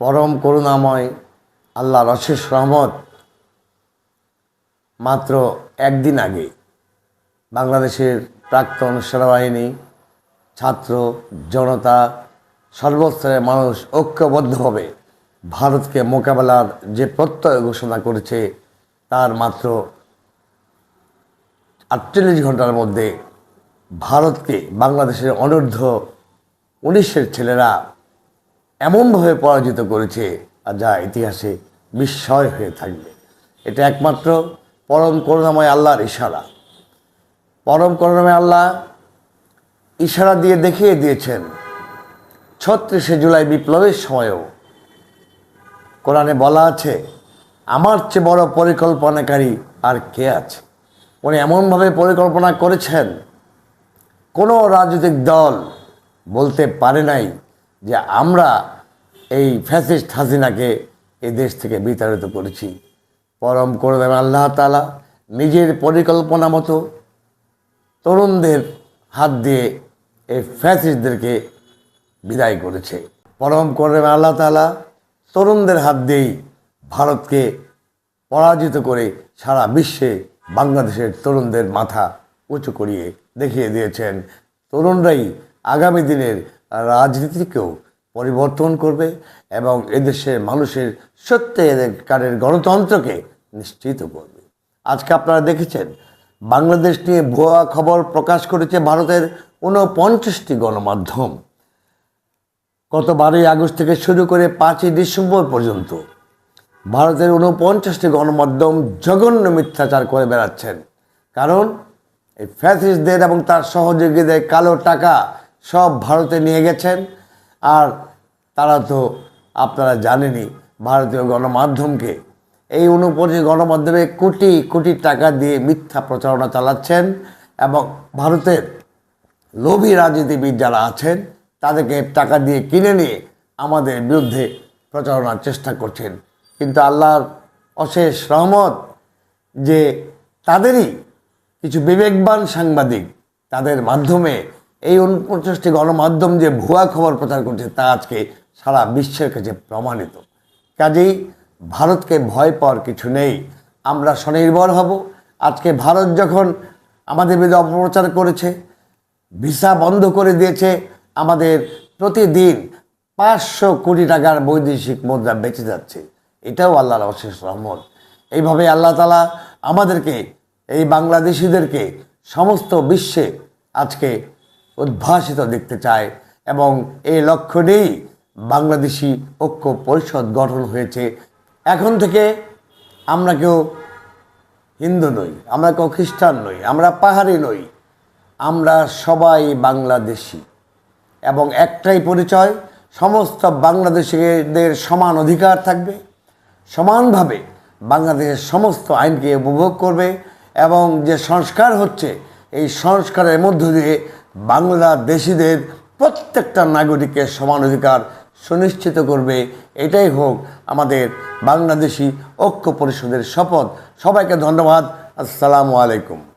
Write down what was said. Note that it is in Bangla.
পরম করুণাময়, আল্লাহর অশেষ রহমত। মাত্র একদিন আগে বাংলাদেশের প্রাক্তন সেনাবাহিনী, ছাত্র, জনতা, সর্বস্তরের মানুষ ঐক্যবদ্ধভাবে ভারতকে মোকাবেলার যে প্রত্যয় ঘোষণা করেছে, তার মাত্র আটচল্লিশ ঘণ্টার মধ্যে ভারতকে বাংলাদেশের অনূর্ধ্ব উনিশের ছেলেরা এমনভাবে পরাজিত করেছে যা ইতিহাসে বিস্ময় হয়ে থাকবে। এটা একমাত্র পরম করুণাময় আল্লাহর ইশারা। পরম করুণাময় আল্লাহ ইশারা দিয়ে দেখিয়ে দিয়েছেন ছত্রিশে জুলাই বিপ্লবের সময়ও। কোরআনে বলা আছে, আমার চেয়ে বড় পরিকল্পনাকারী আর কে আছে? উনি এমনভাবে পরিকল্পনা করেছেন, কোনো রাজনৈতিক দল বলতে পারে নাই যে আমরা এই ফ্যাসিস্ট হাসিনাকে এই দেশ থেকে বিতাড়িত করেছি। পরম করে দেবেন আল্লাহ তালা নিজের পরিকল্পনা মতো তরুণদের হাত দিয়ে এই ফ্যাসিস্টদেরকে বিদায় করেছে। পরম করে দেবেন আল্লাহ তালা তরুণদের হাত দিয়েই ভারতকে পরাজিত করে সারা বিশ্বে বাংলাদেশের তরুণদের মাথা উঁচু করিয়ে দেখিয়ে দিয়েছেন। তরুণরাই আগামী দিনের রাজনীতিকেও পরিবর্তন করবে এবং এদেশের মানুষের সত্যি সত্যিকারের গণতন্ত্রকে নিশ্চিত করবে। আজকে আপনারা দেখেছেন, বাংলাদেশ নিয়ে ভুয়া খবর প্রকাশ করেছে ভারতের ঊনপঞ্চাশটি গণমাধ্যম। গত বারোই আগস্ট থেকে শুরু করে পাঁচই ডিসেম্বর পর্যন্ত ভারতের ঊনপঞ্চাশটি গণমাধ্যম জঘন্য মিথ্যাচার করে বেড়াচ্ছেন। কারণ এই ফ্যাসিস্টদের এবং তার সহযোগীদের কালো টাকা সব ভারতে নিয়ে গেছেন। আর তারা তো আপনারা জানেনই, ভারতীয় গণমাধ্যমকে। এই অনুপযোগী গণমাধ্যমে কোটি কোটি টাকা দিয়ে মিথ্যা প্রচারণা চালাচ্ছেন এবং ভারতের লোভী রাজনীতিবিদ যারা আছেন, তাদেরকে টাকা দিয়ে কিনে নিয়ে আমাদের বিরুদ্ধে প্রচারণার চেষ্টা করছেন। কিন্তু আল্লাহর অশেষ রহমত যে তাদেরই কিছু বিবেকবান সাংবাদিক তাদের মাধ্যমে এই উনপঞ্চাশটি গণমাধ্যম যে ভুয়া খবর প্রচার করছে তা আজকে সারা বিশ্বের কাছে প্রমাণিত। কাজেই ভারতকে ভয় পাওয়ার কিছু নেই। আমরা স্বনির্ভর হব। আজকে ভারত যখন আমাদের বিরুদ্ধে অপপ্রচার করেছে, ভিসা বন্ধ করে দিয়েছে, আমাদের প্রতিদিন পাঁচশো কোটি টাকার বৈদেশিক মুদ্রা বেঁচে যাচ্ছে। এটাও আল্লাহর অশেষ রহমত। এইভাবে আল্লাহ তালা আমাদেরকে, এই বাংলাদেশিদেরকে সমস্ত বিশ্বে আজকে উদ্ভাসিত দেখতে চায় এবং এই লক্ষ্য নিয়েই বাংলাদেশি ঐক্য পরিষদ গঠন হয়েছে। এখন থেকে আমরা কেউ হিন্দু নই, আমরা কেউ খ্রিস্টান নই, আমরা পাহাড়ি নই, আমরা সবাই বাংলাদেশি। এবং একটাই পরিচয়, সমস্ত বাংলাদেশিদের সমান অধিকার থাকবে, সমানভাবে বাংলাদেশের সমস্ত আইনকে উপভোগ করবে এবং যে সংস্কার হচ্ছে, এই সংস্কারের মধ্য দিয়ে বাংলাদেশিদের প্রত্যেকটা নাগরিকের সমান অধিকার সুনিশ্চিত করবে। এটাই হোক আমাদের বাংলাদেশি ঐক্য পরিষদের শপথ। সবাইকে ধন্যবাদ। আসসালামু আলাইকুম।